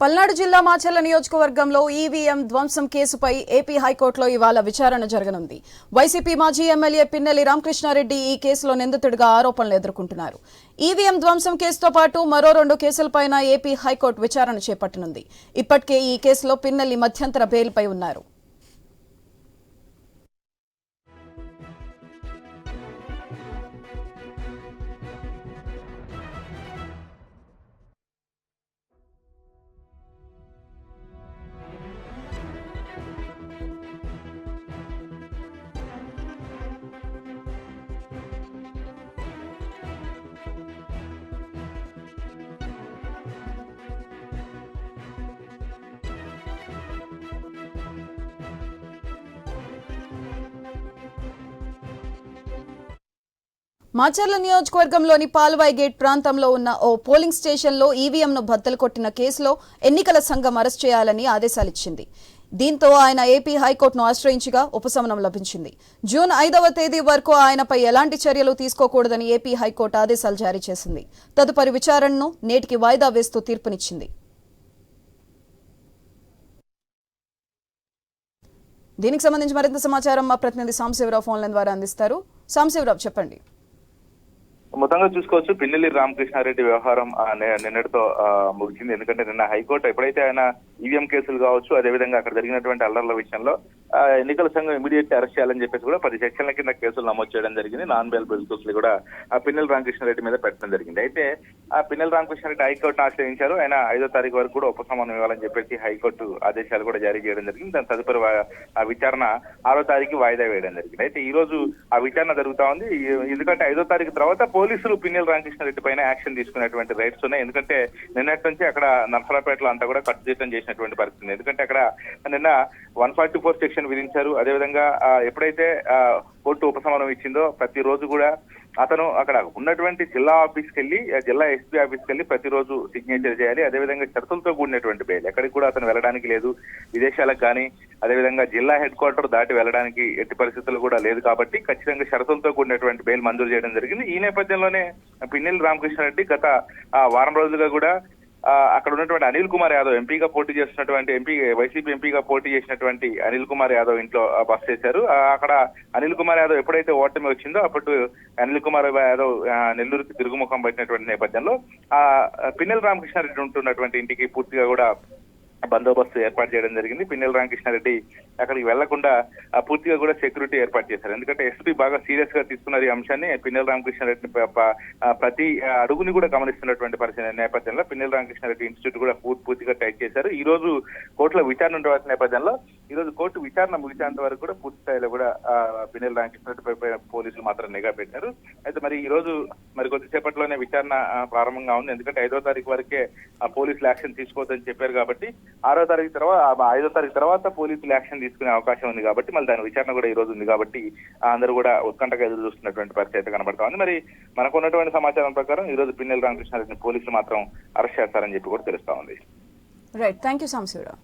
పల్నాడు జిల్లా మాచర్ల నియోజకవర్గంలో ఈవీఎం ధ్వంసం కేసుపై ఏపీ హైకోర్టులో ఇవాళ విచారణ జరగనుంది. వైసీపీ మాజీ ఎమ్మెల్యే పిన్నెల్లి రామకృష్ణారెడ్డి ఈ కేసులో నిందితుడిగా ఆరోపణలు ఎదుర్కొంటున్నారు. ఈవీఎం ధ్వంసం కేసుతో పాటు మరో రెండు కేసులపైన ఏపీ హైకోర్టు విచారణ చేపట్టనుంది. ఇప్పటికే ఈ కేసులో పిన్నెల్లి మధ్యంతర బెయిల్పై ఉన్నారు. మాచర్ల నియోజకవర్గంలోని పాల్వాయి గేట్ ప్రాంతంలో ఉన్న ఓ పోలింగ్ స్టేషన్లో ఈవీఎంను బద్దలు కొట్టిన కేసులో ఎన్నికల సంఘం అరెస్ట్ చేయాలని ఆదేశాలిచ్చింది. దీంతో ఆయన ఏపీ హైకోర్టును ఆశ్రయించగా ఉపశమనం లభించింది. జూన్ ఐదవ తేదీ వరకు ఆయనపై ఎలాంటి చర్యలు తీసుకోకూడదని ఏపీ హైకోర్టు ఆదేశాలు జారీ చేసింది. తదుపరి విచారణను నేటికి వాయిదా వేస్తూ తీర్పునిచ్చింది. దీనికి సంబంధించి మరింత సమాచారం మా ప్రతినిధి సాంశివరావు ఫోన్ల ద్వారా అందిస్తారు. సాంశివరావు చెప్పండి. మొత్తంగా చూసుకోవచ్చు పిన్నెల్లి రామకృష్ణారెడ్డి వ్యవహారం నిన్నటితో ఆ, ముగిసింది. ఎందుకంటే నిన్న హైకోర్టు ఎప్పుడైతే ఆయన ఈవీఎం కేసులు కావచ్చు అదేవిధంగా అక్కడ జరిగినటువంటి అల్లర్ల విషయంలో ఎన్నికల సంఘం ఇమీడియట్ అరెస్ట్ చేయాలని చెప్పేసి కూడా పది సెక్షన్ల కింద కేసులు నమోదు చేయడం జరిగింది. నాన్ బెయిల్ కేసులు కూడా ఆ పిన్నెల రామకృష్ణారెడ్డి మీద పెట్టడం జరిగింది. అయితే ఆ పిన్నెల రామకృష్ణారెడ్డి హైకోర్టును ఆశ్రయించారు. ఆయన ఐదో తారీఖు వరకు కూడా ఉపశమనం ఇవ్వాలని చెప్పేసి హైకోర్టు ఆదేశాలు కూడా జారీ చేయడం జరిగింది. దాని తదుపరి ఆ విచారణ ఆరో తారీఖు వాయిదా వేయడం జరిగింది. అయితే ఈ రోజు ఆ విచారణ జరుగుతా ఉంది. ఎందుకంటే ఐదో తారీఖు తర్వాత పోలీసులు పిన్నెల రామకృష్ణారెడ్డి పైన యాక్షన్ తీసుకునేటువంటి రైట్స్ ఉన్నాయి. ఎందుకంటే నిన్నటి నుంచి అక్కడ నర్సరాపేటలో అంతా కూడా కట్టుదిట్టం చేసినటువంటి పరిస్థితి ఎందుకంటే అక్కడ నిన్న వన్ ఫార్టీ ఫోర్ సెక్షన్ విధించారు. అదేవిధంగా ఎప్పుడైతే కోర్టు ఉపశమనం ఇచ్చిందో ప్రతిరోజు కూడా అతను అక్కడ ఉన్నటువంటి జిల్లా ఆఫీస్కి వెళ్ళి ఆ జిల్లా ఎస్పీ ఆఫీస్కి వెళ్ళి ప్రతిరోజు సిగ్నేచర్ చేయాలి. అదేవిధంగా షరతులతో కూడినటువంటి బెయిల్. ఎక్కడికి కూడా అతను వెళ్ళడానికి లేదు. విదేశాలకు కానీ అదేవిధంగా జిల్లా హెడ్ క్వార్టర్ దాటి వెళ్ళడానికి ఎట్టి పరిస్థితులు కూడా లేదు కాబట్టి ఖచ్చితంగా షరతులతో కూడినటువంటి బెయిల్ మంజూరు చేయడం జరిగింది. ఈ నేపథ్యంలోనే పిన్నెల్లి రామకృష్ణారెడ్డి గత ఆ, వారం రోజులుగా కూడా అక్కడ ఉన్నటువంటి అనిల్ కుమార్ యాదవ్ ఎంపీగా పోటీ చేస్తున్నటువంటి ఎంపీ వైసీపీ ఎంపీగా పోటీ చేసినటువంటి అనిల్ కుమార్ యాదవ్ ఇంట్లో బస్ చేశారు. అక్కడ అనిల్ కుమార్ యాదవ్ ఎప్పుడైతే ఓటమి వచ్చిందో అప్పుడు అనిల్ కుమార్ యాదవ్ నెల్లూరుకి తిరుగుముఖం పట్టినటువంటి నేపథ్యంలో ఆ పిన్నెల రామకృష్ణారెడ్డి ఉంటున్నటువంటి ఇంటికి పూర్తిగా కూడా బందోబస్తు ఏర్పాటు చేయడం జరిగింది. పిన్నెల రామకృష్ణారెడ్డి అక్కడికి వెళ్ళకుండా పూర్తిగా కూడా సెక్యూరిటీ ఏర్పాటు చేశారు. ఎందుకంటే ఎస్పీ బాగా సీరియస్గా తీసుకున్నారు ఈ అంశాన్ని పిన్నెల రామకృష్ణారెడ్డి ప్రతి అడుగుని కూడా గమనిస్తున్నటువంటి పరిస్థితి నేపథ్యంలో పిన్నెల రామకృష్ణారెడ్డి ఇన్స్టిట్యూట్ కూడా పూర్తి పూర్తిగా టైట్ చేశారు. ఈ రోజు కోర్టులో విచారణ ఉండవలసిన నేపథ్యంలో ఈ రోజు కోర్టు విచారణ ముగిసేంత వరకు కూడా పూర్తి స్థాయిలో కూడా పిన్నెల రామకృష్ణారెడ్డి పోలీసులు మాత్రం నిఘా పెట్టారు. అయితే మరి ఈ రోజు మరి కొద్దిసేపట్లోనే విచారణ ప్రారంభంగా ఉంది. ఎందుకంటే ఐదో తారీఖు వరకే పోలీసులు యాక్షన్ తీసుకోవద్దని చెప్పారు కాబట్టి ఆరో తారీఖు తర్వాత ఐదో తారీఖు తర్వాత పోలీసులు యాక్షన్ తీసుకునే అవకాశం ఉంది కాబట్టి మళ్ళీ దాని విచారణ కూడా ఈ రోజు ఉంది కాబట్టి అందరూ కూడా ఉత్కంఠగా ఎదురు చూస్తున్నటువంటి పరిస్థితి అయితే కనబడతా ఉంది. మరి మనకు ఉన్నటువంటి సమాచారం ప్రకారం ఈ రోజు పిన్నెల రామకృష్ణారెడ్డిని పోలీసులు మాత్రం అరెస్ట్ చేస్తారని చెప్పి కూడా తెలుస్తా ఉంది. Right thank you Samsivarao